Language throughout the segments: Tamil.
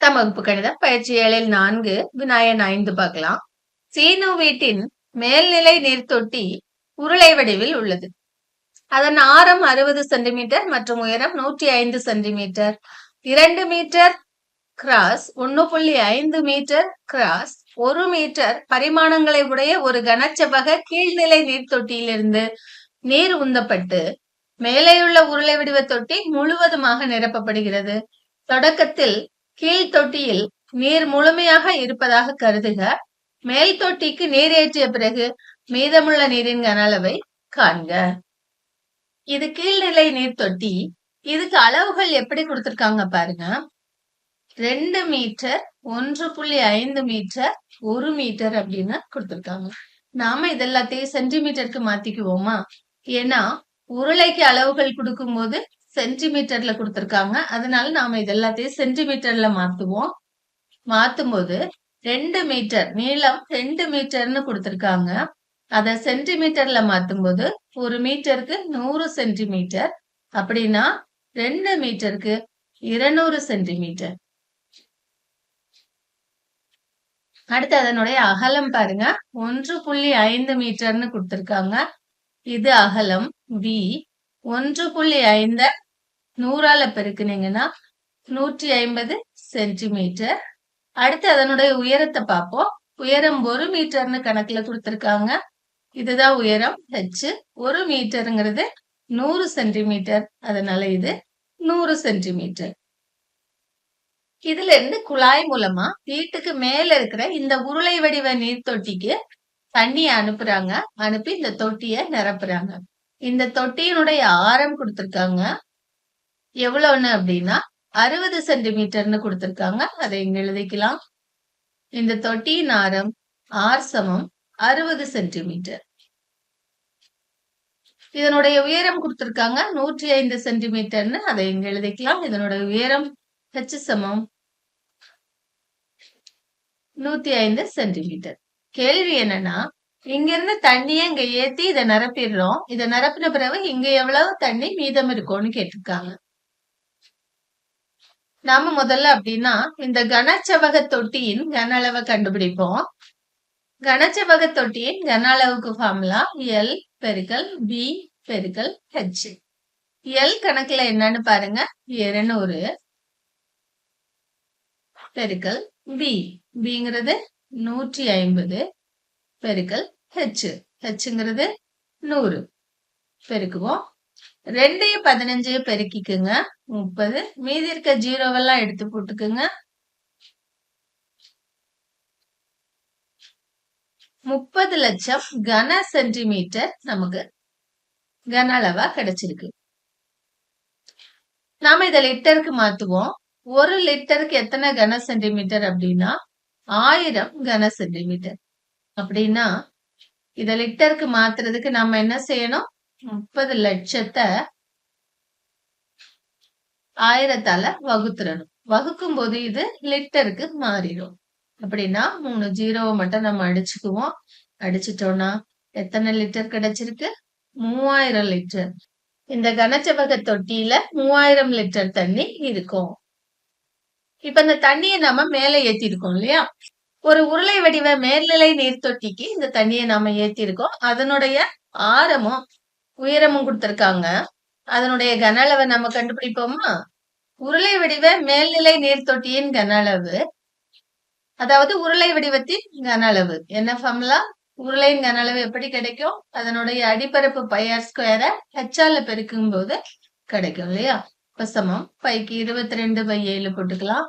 பத்தாம் வகுப்பு கணிதம் பயிற்சி ஏழில் நான்கு விநாயகன் ஐந்து பார்க்கலாம். சீனு வீட்டின் மேல்நிலை நீர்த்தொட்டி உருளை வடிவில் உள்ளது. அதன் ஆரம் அறுபது சென்டிமீட்டர் மற்றும் உயரம் நூற்றி ஐந்து சென்டிமீட்டர். இரண்டு மீட்டர் கிராஸ் ஒன்னு புள்ளி ஐந்து மீட்டர் கிராஸ் ஒரு மீட்டர் பரிமாணங்களை உடைய ஒரு கனச்செவ்வக கீழ்நிலை நீர் தொட்டியிலிருந்து நீர் உந்தப்பட்டு மேலேயுள்ள உருளை வடிவ தொட்டி முழுவதுமாக நிரப்பப்படுகிறது. தொடக்கத்தில் கீழ் தொட்டியில் நீர் முழுமையாக இருப்பதாக கருதுக. மேல் தொட்டிக்கு நீர் ஏற்றிய பிறகு மீதமுள்ள நீரின் கன அளவை காண்க. இது கீழ்நிலை நீர் தொட்டி இதுக்கு அளவுகள் எப்படி கொடுத்திருக்காங்க பாருங்க. ரெண்டு மீட்டர் ஒன்று புள்ளி ஐந்து மீட்டர் ஒரு மீட்டர் அப்படின்னு கொடுத்திருக்காங்க. நாம இதெல்லாத்தையும் சென்டிமீட்டருக்கு மாத்திக்குவோமா? ஏன்னா உருளைக்கு அளவுகள் கொடுக்கும் போது சென்டிமீட்டர்ல கொடுத்துருக்காங்க. அதனால நாம இது எல்லாத்தையும் சென்டிமீட்டர்ல மாத்துவோம். மாத்தும் போது ரெண்டு மீட்டர் நீளம் ரெண்டு மீட்டர்னு கொடுத்துருக்காங்க. அத சென்டிமீட்டர்ல மாத்தும் போது ஒரு மீட்டருக்கு நூறு சென்டிமீட்டர் அப்படின்னா ரெண்டு மீட்டருக்கு இருநூறு சென்டிமீட்டர். அடுத்து அதனுடைய அகலம் பாருங்க. ஒன்று புள்ளி ஐந்து மீட்டர்னு கொடுத்துருக்காங்க. இது அகலம் வி ஒன்று புள்ளி ஐந்த நூறால பெருக்குனீங்கன்னா நூற்றி ஐம்பது சென்டிமீட்டர். அடுத்து அதனுடைய உயரத்தை பார்ப்போம். உயரம் ஒரு மீட்டர்னு கணக்குல கொடுத்துருக்காங்க. இதுதான் உயரம் ஹெச் ஒரு மீட்டருங்கிறது நூறு சென்டிமீட்டர். அதனால இது நூறு சென்டிமீட்டர். இதுல இருந்து குழாய் மூலமா வீட்டுக்கு மேல இருக்கிற இந்த உருளை வடிவ நீர் தொட்டிக்கு தண்ணிய அனுப்புறாங்க. அனுப்பி இந்த தொட்டிய நிரப்புறாங்க. இந்த தொட்டியினுடைய ஆரம் கொடுத்திருக்காங்க. எவ்வளவுன்னு அப்படின்னா அறுபது சென்டிமீட்டர்னு கொடுத்திருக்காங்க. அதை இங்க எழுதிக்கலாம். இந்த தொட்டியின் ஆரம் ஆர் சமம் அறுபது சென்டிமீட்டர். இதனுடைய உயரம் கொடுத்திருக்காங்க. நூற்றி ஐந்து சென்டிமீட்டர்னு அதை இங்க எழுதிக்கலாம். இதனுடைய உயரம் ஹெச் சமம் நூத்தி ஐந்து சென்டிமீட்டர். கேள்வி என்னன்னா இங்க இருந்து இங்க ஏத்தி இதை நிரப்பிடுறோம். இதை நிரப்பின பிறகு இங்க எவ்வளவு தண்ணி மீதம் இருக்கும்னு கேட்டிருக்காங்க. நாம முதல்ல அப்படின்னா இந்த கனச்சவக தொட்டியின் கன அளவை கண்டுபிடிப்போம். கனச்சவக தொட்டியின் கன அளவுக்கு ஃபார்முலா எல் பெருக்கல் பி பெருக்கல் ஹெச் எல் கணக்குல என்னன்னு பாருங்க. இருநூறு பெருக்கல் பி பிங்கிறது நூற்றி ஐம்பது பெருக்கல் ஹெச் ஹெச்ங்கிறது நூறு. பெருக்குவோம். ரெண்டையும் பதினஞ்சையும் பெருக்கிக்குங்க. முப்பது. மீதி இருக்க ஜீரோவெல்லாம் எடுத்து போட்டுக்குங்க. முப்பது லட்சம் கன சென்டிமீட்டர் நமக்கு கன அளவா கிடைச்சிருக்கு. நாம இத லிட்டருக்கு மாத்துவோம். ஒரு லிட்டருக்கு எத்தனை கன சென்டிமீட்டர் அப்படின்னா ஆயிரம் கன சென்டிமீட்டர். அப்படின்னா இத லிட்டருக்கு மாத்துறதுக்கு நம்ம என்ன செய்யணும்? முப்பது லட்சத்தை ஆயிரத்தால வகுத்துறணும். வகுக்கும் போது இது லிட்டருக்கு மாறிடும். அப்படின்னா மூணு ஜீரோவை மட்டும் நம்ம அடிச்சுக்குவோம். அடிச்சிட்டோம்னா எத்தனை லிட்டர் கிடைச்சிருக்கு? மூவாயிரம் லிட்டர். இந்த கனச்சவக தொட்டியில மூவாயிரம் லிட்டர் தண்ணி இருக்கும். இப்ப இந்த தண்ணியை நம்ம மேல ஏத்திருக்கோம் இல்லையா? ஒரு உருளை வடிவ மேல்நிலை நீர் தொட்டிக்கு இந்த தண்ணியை நாம ஏத்திருக்கோம். அதனுடைய ஆரமும் உயரமும் கொடுத்திருக்காங்க. அதனுடைய கன அளவை நம்ம கண்டுபிடிப்போமா? உருளை வடிவ மேல்நிலை நீர் தொட்டியின் கன அளவு அதாவது உருளை வடிவத்தின் கன அளவு என்ன ஃபார்முலா உருளையின் கன அளவு எப்படி கிடைக்கும்? அதனுடைய அடிப்பரப்பு பையார் ஸ்கொயரை ஹெச்ஆல பெருக்கும் போது கிடைக்கும் இல்லையா? சமம். பைக்கு இருபத்தி ரெண்டு பை ஏழு போட்டுக்கலாம்.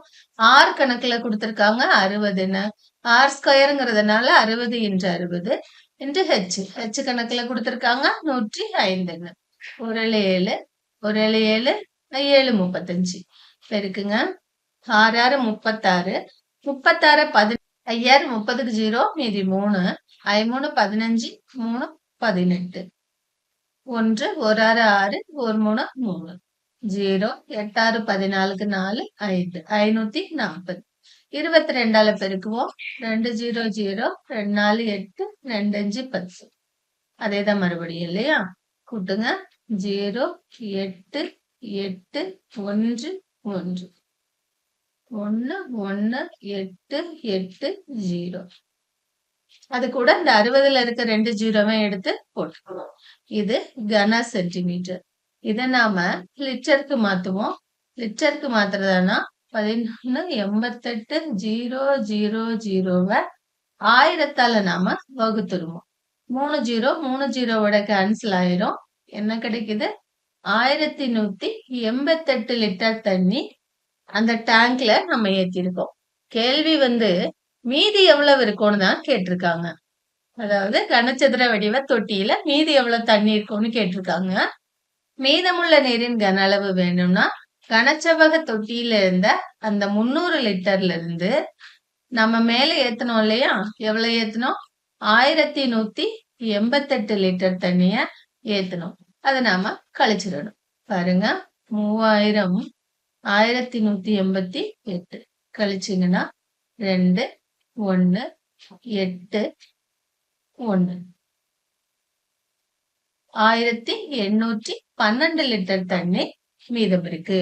ஆர் கணக்குல கொடுத்திருக்காங்க அறுபதுன்னு ஆர் ஸ்கொயருங்கிறதுனால அறுபது இன்று அறுபது இன்று ஹெச் ஹெச் கணக்குல கொடுத்திருக்காங்க நூற்றி ஐந்துன்னு ஒரு ஏழு ஒரு ஏழு ஏழு முப்பத்தஞ்சு. பெருக்குங்க ஆறு ஆறு முப்பத்தாறு. முப்பத்தாறு பதி ஐயாயிரம் முப்பதுக்கு ஜீரோ மீதி மூணு. ஐமூணு பதினஞ்சு மூணு பதினெட்டு. ஒன்று ஒரு ஆறு ஆறு ஒரு மூணு மூணு. ஜீரோ எட்டாறு பதினாலுக்கு நாலு ஐந்து. ஐநூத்தி நாற்பது இருபத்தி ரெண்டால பெருக்குவோம். ரெண்டு ஜீரோ ஜீரோ. ரெண்டு நாலு எட்டு. ரெண்டு அஞ்சு பத்து. அதே தான் மறுபடியும் இல்லையா? கூட்டுங்க. ஜீரோ எட்டு எட்டு ஒன்று ஒன்று. ஒன்னு ஒன்னு எட்டு எட்டு ஜீரோ. அது கூட இந்த அறுபதுல இருக்க ரெண்டு ஜீரோவை எடுத்து போட்டுக்கணும். இது கன சென்டிமீட்டர். இதை நாம லிட்டருக்கு மாத்துவோம். லிட்டருக்கு மாத்துறதுனா பதினொன்னு எண்பத்தெட்டு ஜீரோ ஜீரோ ஜீரோவை ஆயிரத்தால நாம வகுத்துருவோம் மூணு ஜீரோ மூணு ஜீரோவோட கேன்சல் ஆயிரும். என்ன கிடைக்குது? ஆயிரத்தி நூத்தி எண்பத்தெட்டு லிட்டர் தண்ணி அந்த டேங்க்ல நம்ம ஏத்திருக்கோம். கேள்வி வந்து மீதி எவ்வளவு இருக்கும்னு தான் கேட்டிருக்காங்க. அதாவது கனச்சதுர வடிவ தொட்டியில மீதி எவ்வளவு தண்ணி இருக்கும்னு கேட்டிருக்காங்க. மீதமுள்ள நீரின் கன அளவு வேணும்னா கனச்சவக தொட்டியில இருந்த அந்த முன்னூறு லிட்டர்ல இருந்து நம்ம மேல ஏத்தனோம் இல்லையா? எவ்வளவு ஏத்தணும் ஆயிரத்தி நூத்தி எண்பத்தெட்டு லிட்டர் தண்ணிய ஏத்தணும் அதை நாம கழிச்சிடணும். பாருங்க மூவாயிரம் ஆயிரத்தி நூத்தி எண்பத்தி எட்டு. கழிச்சிங்கன்னா ரெண்டு ஒன்னு எட்டு ஒன்னு ஆயிரத்தி எண்ணூற்றி பன்னெண்டு லிட்டர் தண்ணீர் மீதம் இருக்கு